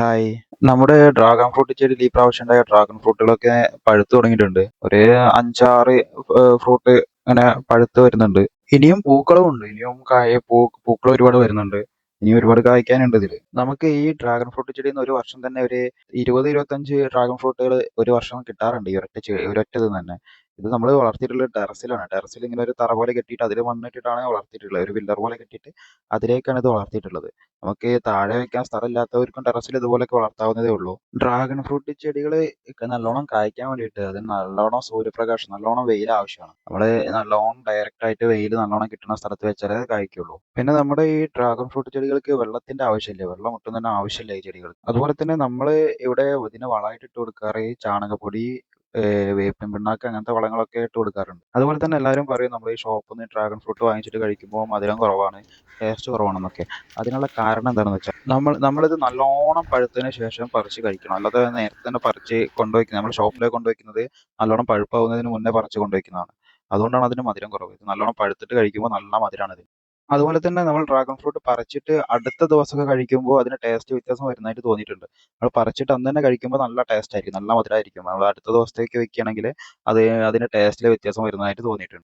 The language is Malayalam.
ഹായ് നമ്മുടെ ഡ്രാഗൺ ഫ്രൂട്ട് ചെടി ഈ പ്രാവശ്യം ഉണ്ടായ ഡ്രാഗൺ ഫ്രൂട്ടുകളൊക്കെ പഴുത്തു തുടങ്ങിയിട്ടുണ്ട്. ഒരു അഞ്ചാറ് ഫ്രൂട്ട് ഇങ്ങനെ പഴുത്ത് വരുന്നുണ്ട്. ഇനിയും പൂക്കളും ഉണ്ട്. ഇനിയും കായ പൂ പൂക്കൾ ഒരുപാട് വരുന്നുണ്ട്. ഇനി ഒരുപാട് കായ്ക്കാനുണ്ട് ഇതിൽ നമുക്ക് ഈ ഡ്രാഗൺ ഫ്രൂട്ട് നിന്ന് ഒരു വർഷം തന്നെ ഒരു ഇരുപത് ഇരുപത്തഞ്ച് ഡ്രാഗൺ ഫ്രൂട്ടുകൾ ഒരു വർഷം കിട്ടാറുണ്ട് ഈ ഒരൊറ്റ ഒരൊറ്റ ഇത് തന്നെ. ഇത് നമ്മൾ വളർത്തിയിട്ടുള്ള ടെറസിലാണ്. ടെറസിൽ ഇങ്ങനെ ഒരു തറ പോലെ കെട്ടിയിട്ട് അതിൽ മണ്ണിട്ടിട്ടാണ് വളർത്തിയിട്ടുള്ളത്. ഒരു പില്ലർ പോലെ കെട്ടിയിട്ട് അതിലേക്കാണ് ഇത് വളർത്തിയിട്ടുള്ളത്. നമുക്ക് താഴെ വെക്കാൻ സ്ഥലമില്ലാത്തവർക്കും ടെറസിൽ ഇതുപോലെയൊക്കെ വളർത്താവുന്നതേ ഉള്ളൂ. ഡ്രാഗൺ ഫ്രൂട്ട് ചെടികൾ നല്ലോണം കായ്ക്കാൻ വേണ്ടിയിട്ട് അതിന് നല്ലോണം സൂര്യപ്രകാശം നല്ലോണം വെയിൽ ആവശ്യമാണ്. നമ്മൾ നല്ലോണം ഡയറക്റ്റ് ആയിട്ട് വെയിൽ നല്ലോണം കിട്ടുന്ന സ്ഥലത്ത് വെച്ചാലേ കായ്ക്കുള്ളൂ. പിന്നെ നമ്മുടെ ഈ ഡ്രാഗൺ ഫ്രൂട്ട് ചെടികൾക്ക് വെള്ളത്തിന്റെ ആവശ്യമില്ല? വെള്ളം ഒട്ടും തന്നെ ആവശ്യമില്ല ഈ ചെടികൾ അതുപോലെ തന്നെ നമ്മൾ ഇവിടെ ഇതിന് വളമായിട്ട് ഇട്ട് കൊടുക്കാറ് ചാണകപ്പൊടി വേപ്പിൻ പിണ്ണാക്ക് അങ്ങനത്തെ വളങ്ങളൊക്കെ ഇട്ട് കൊടുക്കാറുണ്ട്. അതുപോലെ തന്നെ എല്ലാവരും പറയും നമ്മൾ ഈ ഷോപ്പിൽ നിന്ന് ഡ്രാഗൺ ഫ്രൂട്ട് വാങ്ങിച്ചിട്ട് കഴിക്കുമ്പോൾ മധുരം കുറവാണ് ടേസ്റ്റ് കുറവാണെന്നൊക്കെ. അതിനുള്ള കാരണം എന്താണെന്ന് വെച്ചാൽ നമ്മൾ നമ്മളിത് നല്ലോണം പഴുത്തതിന് ശേഷം പറിച്ച് കഴിക്കണം. അല്ലാതെ നേരത്തെ തന്നെ പറിച്ച് കൊണ്ടുവയ്ക്കുന്നത് നമ്മൾ ഷോപ്പിലേക്ക് കൊണ്ടുവയ്ക്കുന്നത് നല്ലോണം പഴുപ്പാവുന്നതിന് മുന്നേ പറിച്ച് കൊണ്ടുവയ്ക്കുന്നതാണ്. അതുകൊണ്ടാണ് അതിന് മധുരം കുറവ്. ഇത് നല്ലോണം പഴുത്തിട്ട് കഴിക്കുമ്പോൾ നല്ല മധുരമാണ് ഇത് അതുപോലെ തന്നെ നമ്മൾ ഡ്രാഗൺ ഫ്രൂട്ട് പറിച്ചിട്ട് അടുത്ത ദിവസമൊക്കെ കഴിക്കുമ്പോൾ അതിന് ടേസ്റ്റ് വ്യത്യാസം വരുന്നതായിട്ട് തോന്നിയിട്ടുണ്ട്. നമ്മൾ പറിച്ചിട്ട് അന്ന് തന്നെ കഴിക്കുമ്പോൾ നല്ല ടേസ്റ്റ് ആയിരിക്കും നല്ല മധുരമായിരിക്കും നമ്മൾ അടുത്ത ദിവസത്തേക്ക് വെക്കുകയാണെങ്കിൽ അത് അതിന് ടേസ്റ്റിൽ വ്യത്യാസം വരുന്നതായിട്ട് തോന്നിയിട്ടുണ്ട്.